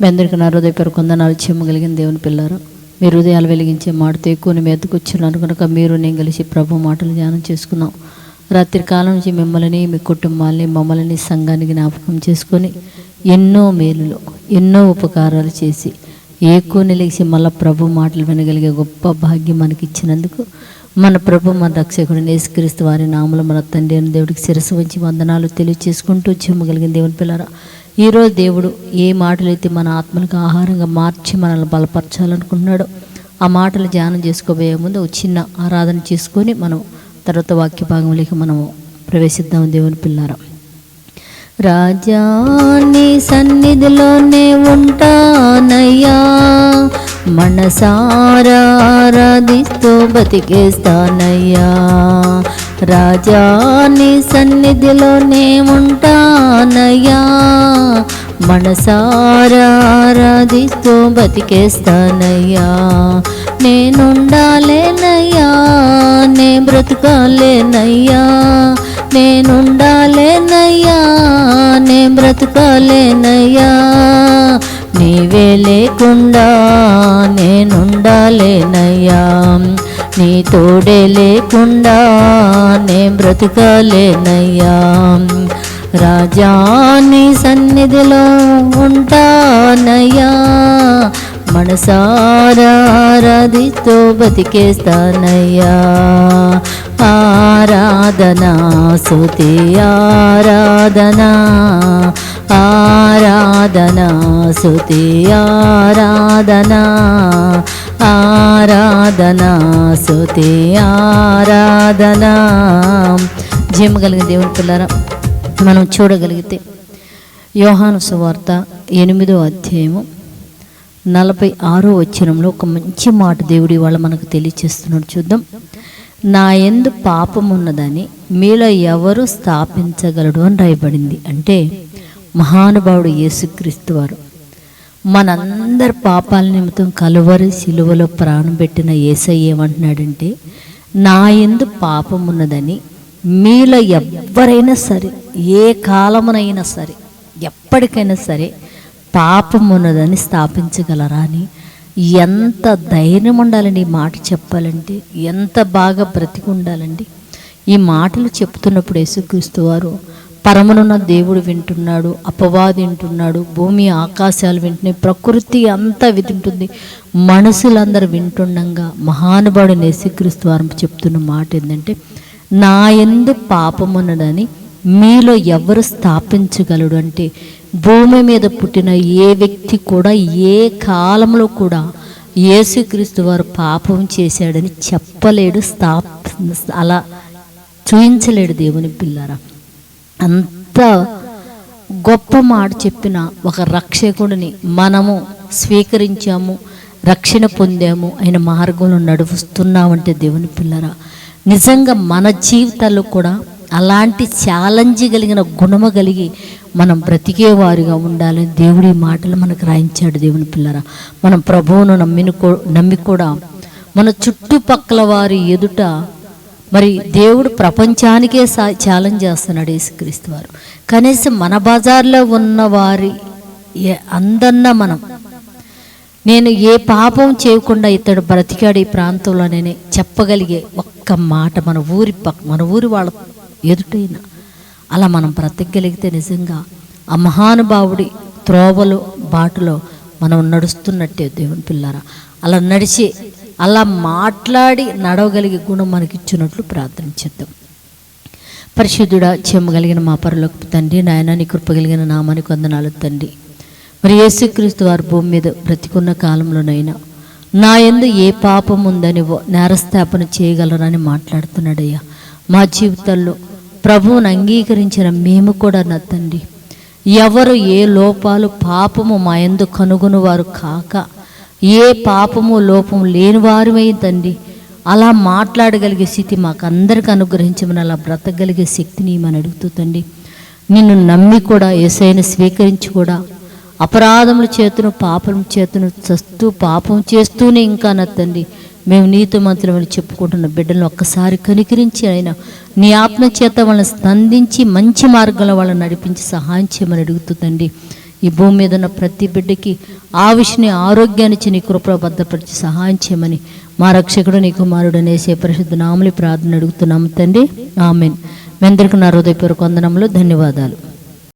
మీ అందరికీ నా హృదయపూర్వక వందనాలు చెమ్మగలిగిన దేవుని పిల్లరు మీ హృదయాలు వెలిగించే మాటతో ఎక్కువని మీ కనుక మీరు నేను కలిసి ప్రభు మాటలు ధ్యానం చేసుకున్నాం రాత్రి కాలం నుంచి మిమ్మల్ని మీ కుటుంబాల్ని మమ్మల్ని సంఘాన్ని జ్ఞాపకం చేసుకొని ఎన్నో మేలులు ఎన్నో ఉపకారాలు చేసి ఎక్కువ నిలిచి మళ్ళీ ప్రభు మాటలు వినగలిగే గొప్ప భాగ్యం మనకి ఇచ్చినందుకు మన ప్రభు మన రక్షకుడు నేసుక్రీస్తు వారి నామలు మన తండ్రి అని దేవుడికి శిరస్సు వంచి వందనాలు తెలియచేసుకుంటూ చెమ్మగలిగిన దేవుని పిల్లరా ఈరోజు దేవుడు ఏ మాటలైతే మన ఆత్మలకు ఆహారంగా మార్చి మనల్ని బలపరచాలనుకుంటున్నాడో ఆ మాటలు ధ్యానం చేసుకోబోయే ముందు ఒక చిన్న ఆరాధన చేసుకొని మనం తర్వాత వాక్య భాగంలోకి మనం ప్రవేశిద్దాం దేవుని పిల్లారా. రాజా నీ సన్నిధిలోనే ఉంటానయ్యా మనసారా ఆరాధిస్తూ బతికేస్తానయ్యా. రాజాని సన్నిధిలోనే ఉంటానయ్యా. మనసారా బతికేస్తానయ్యా. నేనుండాలేనయ్యా నే బ్రతకాలేనయ్యా. నేనుండాలేనయ్యా నే బ్రతకాలేనయ్యా. నీవే లేకుండా నేనుండ నీ తోడే లేకుండా నే బ్రతకలేనయ్యా. రాజా నీ సన్నిధిలో ఉంటానయ్యా. మనసారాధితో బతికేస్తానయ్యా. ఆరాధనా సుతి ఆరాధనా. ఆరాధనా సుతి ఆరాధనా ఆరాధనా సుతి ఆరాధనా. జీమగలిగిన దేవుని పిల్లరా మనం చూడగలిగితే యోహాను సువార్త ఎనిమిదో అధ్యాయము నలభై ఆరో వచ్చినంలో ఒక మంచి మాట దేవుడి వాళ్ళ మనకు తెలియచేస్తున్నాడు. చూద్దాం. నా ఎందు పాపం ఉన్నదని మీలో ఎవరు స్థాపించగలడు అని రాయబడింది. అంటే మహానుభావుడు యేసుక్రీస్తు వారు. మనందరి పాపాల నిమిత్తం కలువరి శిలువలో ప్రాణం పెట్టిన ఏసయ్య ఏమంటున్నాడంటే నా ఎందు పాపం ఉన్నదని మీలో ఎవ్వరైనా సరే ఏ కాలమునైనా సరే ఎప్పటికైనా సరే పాపం ఉన్నదని స్థాపించగలరా అని ఎంత ధైర్యం ఉండాలండి ఈ మాట చెప్పాలంటే ఎంత బాగా బ్రతికి ఉండాలండి. ఈ మాటలు చెప్తున్నప్పుడు యేసుక్రీస్తు వారు పరమనున్న దేవుడు వింటున్నాడు అపవాది వింటున్నాడు భూమి ఆకాశాలు వింటున్నాయి ప్రకృతి అంతా వింటుంది మనుషులందరూ వింటుండగా మహానుభావుడు నేసిక్రీస్తు వారు చెప్తున్న మాట ఏంటంటే నా ఎందు పాపమున్నదని మీలో ఎవరు స్థాపించగలడు అంటే భూమి మీద పుట్టిన ఏ వ్యక్తి కూడా ఏ కాలంలో కూడా యేసుక్రీస్తు వారు పాపం చేశాడని చెప్పలేడు స్థాప్ అలా చూయించలేడు దేవుని పిల్లరా. అంత గొప్ప మాట చెప్పిన ఒక రక్షకుడిని మనము స్వీకరించాము రక్షణ పొందాము ఆయన మార్గంలో నడుస్తున్నామంటే దేవుని పిల్లరా. నిజంగా మన జీవితాల్లో కూడా అలాంటి ఛాలెంజ్ కలిగిన గుణము కలిగి మనం బ్రతికేవారిగా ఉండాలి దేవుడి మాటలు మనకు రాయించాడు దేవుని పిల్లరా. మనం ప్రభువును నమ్మిన నమ్మి కూడా మన చుట్టుపక్కల వారి ఎదుట మరి దేవుడు ప్రపంచానికే సా ఛాలెంజ్ చేస్తున్నాడు యేసుక్రీస్తు వారు. కనీసం మన బజార్లో ఉన్న వారి ఏ- అందన్న మనం. నేను ఏ పాపం చేయకుండా ఇతడు బ్రతికాడు ఈ ప్రాంతంలోనే చెప్పగలిగే ఒక్క మాట మన ఊరి పక్క మన ఊరి వాళ్ళ ఎదుటైన. అలా మనం బ్రతకగలిగితే నిజంగా ఆ మహానుభావుడి త్రోవలో బాటలో మనం నడుస్తున్నట్టే దేవుని పిల్లారా. అలా నడిచి అలా మాట్లాడి నడవగలిగే గుణం మనకి ఇచ్చినట్లు ప్రార్థించేద్దాం పరిశుద్ధుడా చెమ్మగలిగిన మా పరలోకి తండ్రి నాయన నీ కృపగలిగిన నామానికి వందనాలు తండ్రి. మరి యేసుక్రీస్తు వారి భూమి మీద బ్రతికున్న కాలంలోనైనా నా ఎందు ఏ పాపం ఉందని నేరస్థాపన చేయగలరని మాట్లాడుతున్నాడయ్యా. మా జీవితాల్లో ప్రభువును అంగీకరించిన మేము కూడా నా తండ్రి. ఎవరు ఏ లోపాలు పాపము మా ఎందు కనుగొని వారు కాక ఏ పాపము లోపము లేని తండ్రి. అలా మాట్లాడగలిగే స్థితి మాకు అందరికి అనుగ్రహించమని అలా బ్రతకగలిగే శక్తిని మనం అడుగుతూ తండ్రి నిన్ను నమ్మి కూడా ఏసైన స్వీకరించి కూడా అపరాధముల చేతును పాపం చేతును చస్తూ పాపం చేస్తూనే ఇంకా నత్తండి మేము నీతి మంత్రమని చెప్పుకుంటున్న బిడ్డలను ఒక్కసారి కనికరించి అయినా నీ ఆత్మ చేత వాళ్ళని స్పందించి మంచి మార్గంలో వాళ్ళని నడిపించి సహాయం చేయమని అడుగుతుందండి ఈ భూమి మీద ఉన్న ప్రతి బిడ్డకి ఆవిష్ని ఆరోగ్యాన్ని నీ కృప భద్రపరిచి సహాయం చేయమని మా రక్షకుడు నీ కుమారుడు అనేసే పరిశుద్ధ నామలి ప్రార్థన అడుగుతున్నాము తండ్రి. ఆమెన్. మీ అందరికీ నా హృదయపూర్వక వందనములు ధన్యవాదాలు.